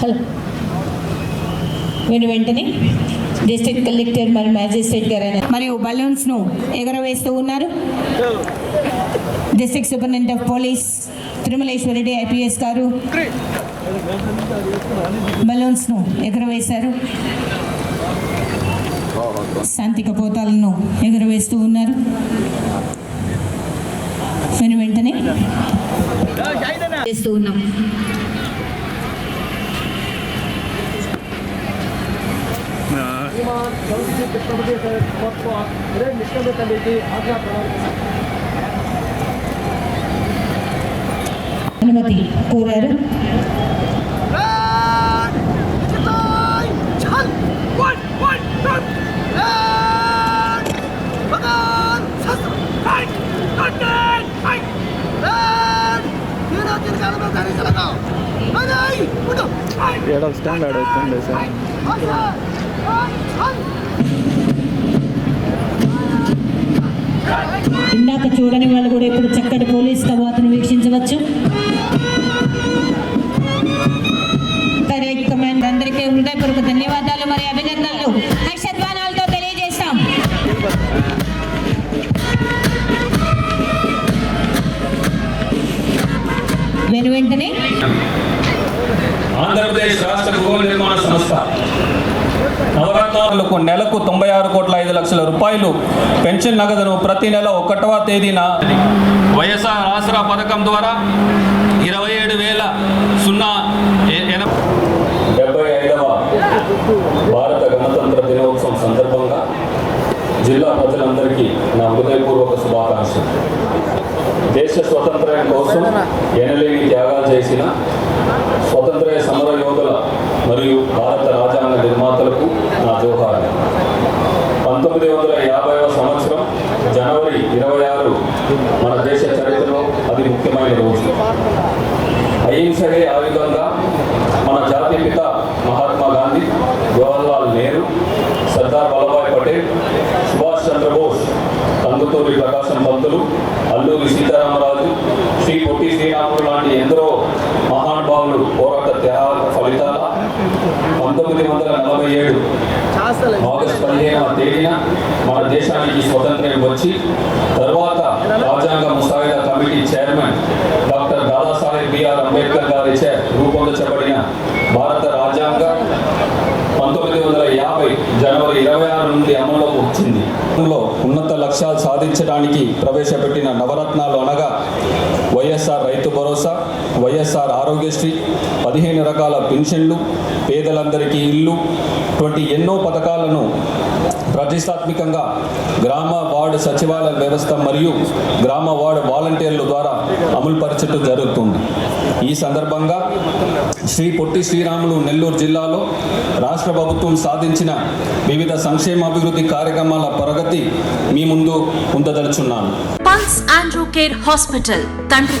Hello వెను వెంటనే district collector మరియు మ్యాజిస్ట్రేట్ గారైన మరియు బలూన్స్ను ఎగరవేస్తూ ఉన్నారు. District superintendent of police Tirumaleswar Reddy IPS గారు బలూన్స్ను ఎగరవేశారు. శాంతి కపోతాలను ఎగరవేస్తూ ఉన్నారు. వెను వెంటనే చేస్తూ ఉన్నాం. అనుమతి కోరారు. ఏడవ స్టాండ్ ఆడ సార్. ఇందాక చూడని వాళ్ళు కూడా ఇప్పుడు చక్కటి పోలీస్ తవాతను వీక్షించవచ్చు. కరెక్ట్ కమాండ్ అందరికీ హృదయపూర్వక ధన్యవాదాలు. మరి వెను వెంటనే? ఆంధ్రప్రదేశ్ రాష్ట్ర గృహ నిర్మాణ సంస్థ. నవరత్నాలకు నెలకు తొంభై ఆరు కోట్ల ఐదు లక్షల రూపాయలు పెన్షన్ నగదును ప్రతి నెల ఒకటవ తేదీన వైఎస్ఆర్ ఆసరా పథకం ద్వారా ఇరవై ఏడు వేల సున్నా డెబ్బై ఐదవ భారత గణతంత్ర దినోత్సవం సందర్భంగా జిల్లా ప్రజలందరికీ నా హృదయపూర్వక శుభాకాంక్షలు దేశ స్వతంత్రం కోసం ఎనలేని త్యాగాలు చేసిన స్వతంత్ర సమర యోధుల మరియు భారత రాజ్యాంగ నిర్మాతలకు నా జోహారు. పంతొమ్మిది వందల యాభైవ సంవత్సరం జనవరి ఇరవై ఆరు మన దేశ చరిత్రలో అది ముఖ్యమైన రోజు. అహింసగే ఆయుధంగా మన జాతి పిత మహాత్మా గాంధీ జవహర్లాల్ నెహ్రూ సర్దార్ వల్లభాయ్ పటేల్ సుభాష్ చంద్రబోస్ కందుతూరి ప్రకాశం భక్తులు అల్లూరి సీతారామరాజు శ్రీ పొట్టి శ్రీరాములు లాంటి ఎందరో మహానుభావులు పోరాట త్యాగ ఫలితాల పంతొమ్మిది వందల నలభై ఏడు ఆగస్టు పదిహేనవ తేదీన మన దేశానికి స్వతంత్రం వచ్చి తర్వాత రాజ్యాంగ ముసాయిదా committee chairman doctor Dadasaheb BR Ambedkar గారిచే రూపొందించబడిన భారత రాజ్యాంగ యాభై జనవరి ఇరవై ఆరు నుండి అమల్లోకి వచ్చింది. లో ఉన్నత లక్ష్యాలు సాధించడానికి ప్రవేశపెట్టిన నవరత్నాలు అనగా వైఎస్ఆర్ రైతు భరోసా వైఎస్ఆర్ ఆరోగ్యశ్రీ పదిహేను రకాల పెన్షన్లు పేదలందరికీ ఇల్లు వంటి ఎన్నో పథకాలను ప్రతిష్టాత్మకంగా గ్రామ వార్డు సచివాలయ వ్యవస్థ మరియు గ్రామ వార్డు వాలంటీర్ల ద్వారా అమలుపరచడం జరుగుతుంది. ఈ సందర్భంగా శ్రీ పొట్టి శ్రీరాములు నెల్లూరు జిల్లాలో రాష్ట్ర ప్రభుత్వం సాధించిన వివిధ సంక్షేమ అభివృద్ధి కార్యక్రమాల ప్రగతి మీ ముందు ఉందదలుచున్నాను. పల్స్ ఆండ్రూ కేర్ హాస్పిటల్ తండ్రి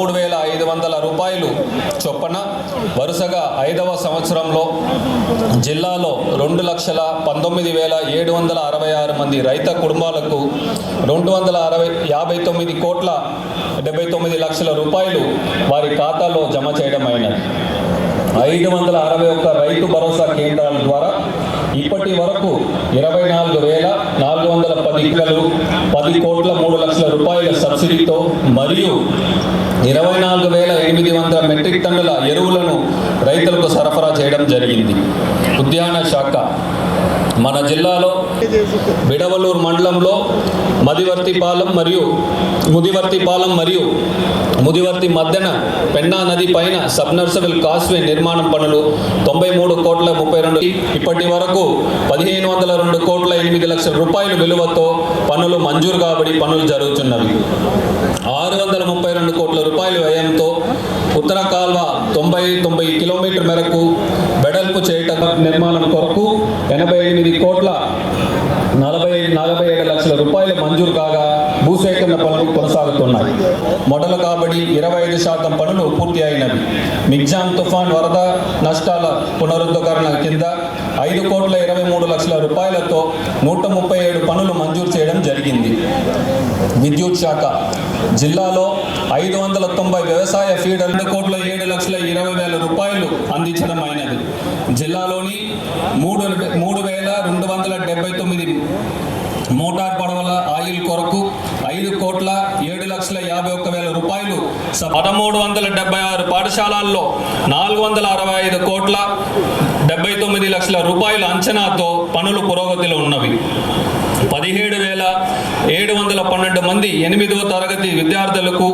మూడు వేల ఐదు వందల రూపాయలు చొప్పున వరుసగా ఐదవ సంవత్సరంలో జిల్లాలో రెండు లక్షల పంతొమ్మిది వేల ఏడు వందల అరవై ఆరు మంది రైత కుటుంబాలకు రెండు వందల అరవై యాభై తొమ్మిది కోట్ల డెబ్బై తొమ్మిది లక్షల రూపాయలు వారి ఖాతాలో జమ చేయడం అయినది. ఐదు వందల అరవై ఒక్క రైతు భరోసా కేంద్రాల ద్వారా ఇప్పటి వరకు ఇరవై నాలుగు వేల నాలుగు వందల పది కిలోలు పది కోట్ల మూడు లక్షల రూపాయల సబ్సిడీతో మరియు ఇరవై నాలుగు వేల ఎనిమిది వందల మెట్రిక్ టన్నుల ఎరువులను రైతులకు సరఫరా చేయడం జరిగింది. ఉద్యాన శాఖ మన జిల్లాలో బిడవలూరు మండలంలో మదివర్తిపాలెం మరియు ముదివర్తిపాలెం మరియు ముదివర్తి మధ్యన పెన్నా నది పైన సబ్నర్సబుల్ కాస్వే నిర్మాణం పనులు తొంభై మూడు కోట్ల ముప్పై రెండు ఇప్పటి వరకు పదిహేను వందల రెండు కోట్ల ఎనిమిది లక్షల రూపాయల విలువతో పనులు మంజూరు కాబడి పనులు జరుగుతున్నవి. ఆరు వందల ముప్పై రెండు కోట్ల రూపాయల వ్యయంతో ఉత్తర కాల్వ తొంభై తొంభై కిలోమీటర్ మేరకు వెడల్పు చేయటం నిర్మాణం కొరకు ఎనభై ఎనిమిది కోట్ల నలభై నలభై ఏడు లక్షల రూపాయలు మంజూరు కాగా భూసేకరణ పనులు కొనసాగుతున్నాయి. మొదలు కాబడి ఇరవై ఐదు శాతం పనులు పూర్తి అయినవి. మిగ్జాన్ తుఫాన్ వరద నష్టాల పునరుద్ధరణ కింద ఐదు కోట్ల ఇరవై మూడు లక్షల రూపాయలతో నూట ముప్పై ఏడు పనులు మంజూరు చేయడం జరిగింది. విద్యుత్ శాఖ. జిల్లాలో ఐదు వందల తొంభై వ్యవసాయ ఫీడ్ రెండు కోట్ల ఏడు లక్షల ఇరవై వేల రూపాయలు అందించడం అయినది. జిల్లాలోని మూడు మూడు వేల రెండు వందల డెబ్బై తొమ్మిది మోటార్ పడవల ఆయిల్ కొరకు ఐదు కోట్ల ఏడు లక్షల యాభై ఒక్క వేల రూపాయలు పదమూడు వందల డెబ్బై ఆరు పాఠశాలల్లో నాలుగు వందల అరవై ఐదు కోట్ల డెబ్బై తొమ్మిది లక్షల రూపాయల అంచనాతో పనులు పురోగతిలో ఉన్నవి. పదిహేడు వేల ఏడు వందల పన్నెండు మంది ఎనిమిదవ తరగతి విద్యార్థులకు